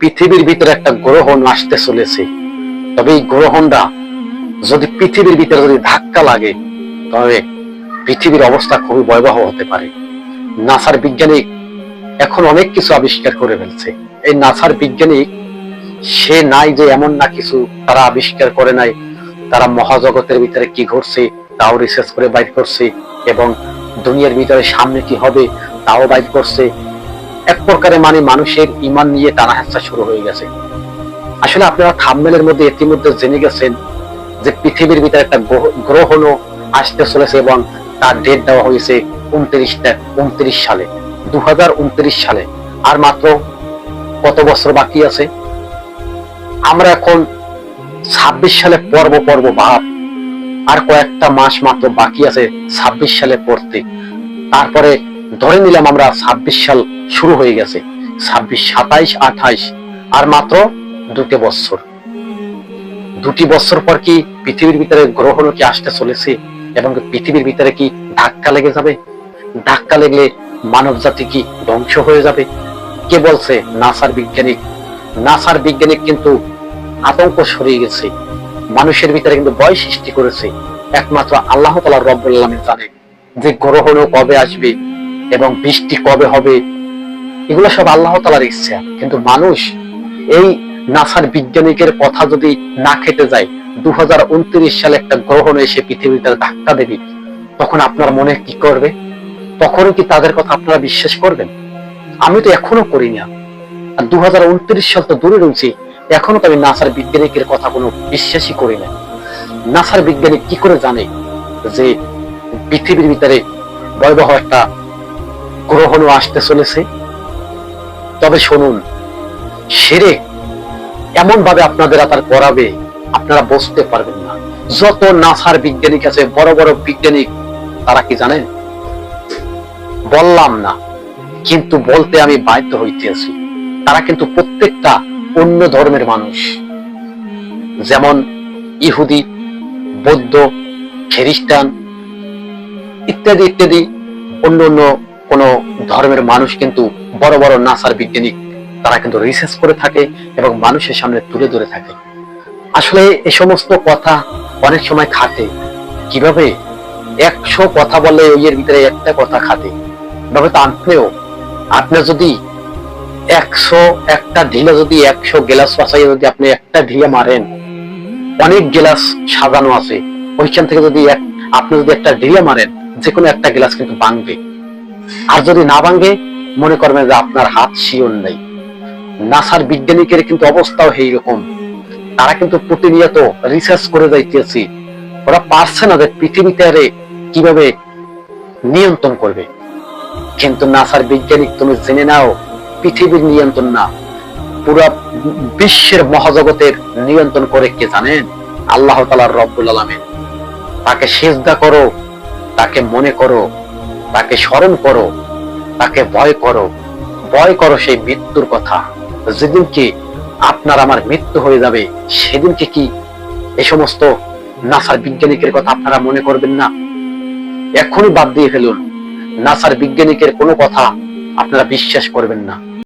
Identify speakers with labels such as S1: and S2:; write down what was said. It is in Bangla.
S1: পৃথিবীর ভিতরে একটা গ্রহণ আসতে চলেছে। তবে এই গ্রহণটা যদি পৃথিবীর ভিতরে যদি ধাক্কা লাগে তবে পৃথিবীর অবস্থা খুবই ভয়াবহ হতে পারে। নাসার বিজ্ঞানিক এখন অনেক কিছু আবিষ্কার করে ফেলছে। এই নাসার বিজ্ঞানিক, সে নাই যে এমন না কিছু তারা আবিষ্কার করে নাই। তারা মহাজগতের ভিতরে কি ঘটছে, তাও রিসার্চ করে বাইর করছে এবং দুনিয়ার ভিতরে সামনে কি হবে, তাও বাইর করছে। প্রকারে মানে মানুষের ইমান নিয়ে টানা হেঁচা শুরু হয়ে গেছে। আসলে আপনারা থাম্বেলের মধ্যে ইতিমধ্যে জেনে গেছেন যে পৃথিবীর ভিতরে একটা গ্রহ- গ্রহণও আসতে চলেছে এবং তার ডেট দেওয়া হয়েছে উনত্রিশটা, উনত্রিশ সালে দু সালে। আর মাত্র কত বছর বাকি আছে? আমরা এখন ছাব্বিশ সালে পর্ব পর্ব ভাব। আর কয়েকটা মাস মাত্র বাকি আছে ছাব্বিশ সালে পড়তে। তারপরে ধরে নিলাম আমরা ছাব্বিশ সাল শুরু হয়ে গেছে। ছাব্বিশ, সাতাইশ, আঠাইশ, আর মাত্র দুটি বছর। দুটি বছর পর কি পৃথিবীর ভিতরে গ্রহণ কি আসতে চলেছে এবং পৃথিবীর ভিতরে কি ধাক্কা লেগে যাবে? ধাক্কা লেগলে মানব জাতি কি ধ্বংস হয়ে যাবে? কে বলছে নাসার বিজ্ঞানিক নাসার বিজ্ঞানিক কিন্তু আতঙ্ক সরিয়ে গেছে। মানুষের ভিতরে কিন্তু ভয় সৃষ্টি করেছে। একমাত্র আল্লাহ তালা রব্বুল জানে যে গ্রহণও কবে আসবে এবং বৃষ্টি কবে হবে, এগুলো সব আল্লাহ তালার ইচ্ছা। কিন্তু মানুষ এই নাসার বিজ্ঞানিকের কথা যদি না খেতে যায় দু সালে একটা গ্রহণ এসে পৃথিবীতে ধাক্কা দেবে, তখন আপনার মনে কি করবে? তখন কি তাদের কথা আপনারা বিশ্বাস করবেন? আমি তো এখনও করি না আর দু হাজার উনত্রিশ সাল তো দূরে রয়েছে, এখনও তো আমি নাসার বিজ্ঞানিকের কথা কোনো বিশ্বাসই করি না। নাসার বিজ্ঞানী কি করে জানে যে পৃথিবীর ভিতরে ভয়াবহ একটা গ্রহণও আসতে চলেছে। তবে শুনুন সেরে এমন ভাবে আপনাদের তার করাবে আপনারা বুঝতে পারবেন না। যত নাসার বিজ্ঞানিক আছে বড় বড় বিজ্ঞানী তারা কি জানেন? বললাম না, কিন্তু বলতে আমি বাধ্য হইতেছি তারা কিন্তু প্রত্যেকটা অন্য ধর্মের মানুষ। যেমন ইহুদি, বৌদ্ধ, খ্রিস্টান, ইত্যাদি ইত্যাদি অন্য অন্য কোন ধর্মের মানুষ কিন্তু বড় বড় নাসার বিজ্ঞানিক তারা কিন্তু রিসার্চ করে থাকে এবং মানুষের সামনে তুলে ধরে থাকে। আসলে এই সমস্ত কথা অনেক সময় খাটে। কীভাবে একশো কথা বললে ওই এর ভিতরে একটা কথা খাটে? এভাবে তো আপনিও আপনার যদি একশো একটা ঢিলে যদি একশো গ্লাস বাসাই যদি আপনি একটা ঢিলে মারেন, অনেক গ্লাস সাজানো আছে। ওইখান থেকে যদি আপনি যদি একটা ঢিলে মারেন যে কোনো একটা গ্লাস কিন্তু ভাঙবে। আর যদি না ভাঙে, মনে করবেন যে আপনার হাত শিওর নেই। নাসার বিজ্ঞানিকের কিন্তু অবস্থাও এইরকম তারা কিন্তু প্রতিনিয়ত রিসার্চ করে যাইতেছি। ওরা পারছে না যে পৃথিবীতে কীভাবে নিয়ন্ত্রণ করবে। কিন্তু নাসার বিজ্ঞানিক তুমি জেনে নাও, পৃথিবীর নিয়ন্ত্রণ না। পুরো বিশ্বের মহাজগতের নিয়ন্ত্রণ করে কে জানেন? আল্লাহ তালার রব্বুল আলমেন। তাকে সেজদা করো, তাকে মনে করো। তাকে স্মরণ করো, তাকে ভয় করো। ভয় করো সেই মৃত্যুর কথা। যেদিনকে আপনার আমার মৃত্যু হয়ে যাবে সেদিনকে কি এ সমস্ত নাসার বিজ্ঞানিকের কথা আপনারা মনে করবেন না? এখনই বাদ দিয়ে ফেলুন। নাসার বিজ্ঞানিকের কোনো কথা আপনারা বিশ্বাস করবেন না।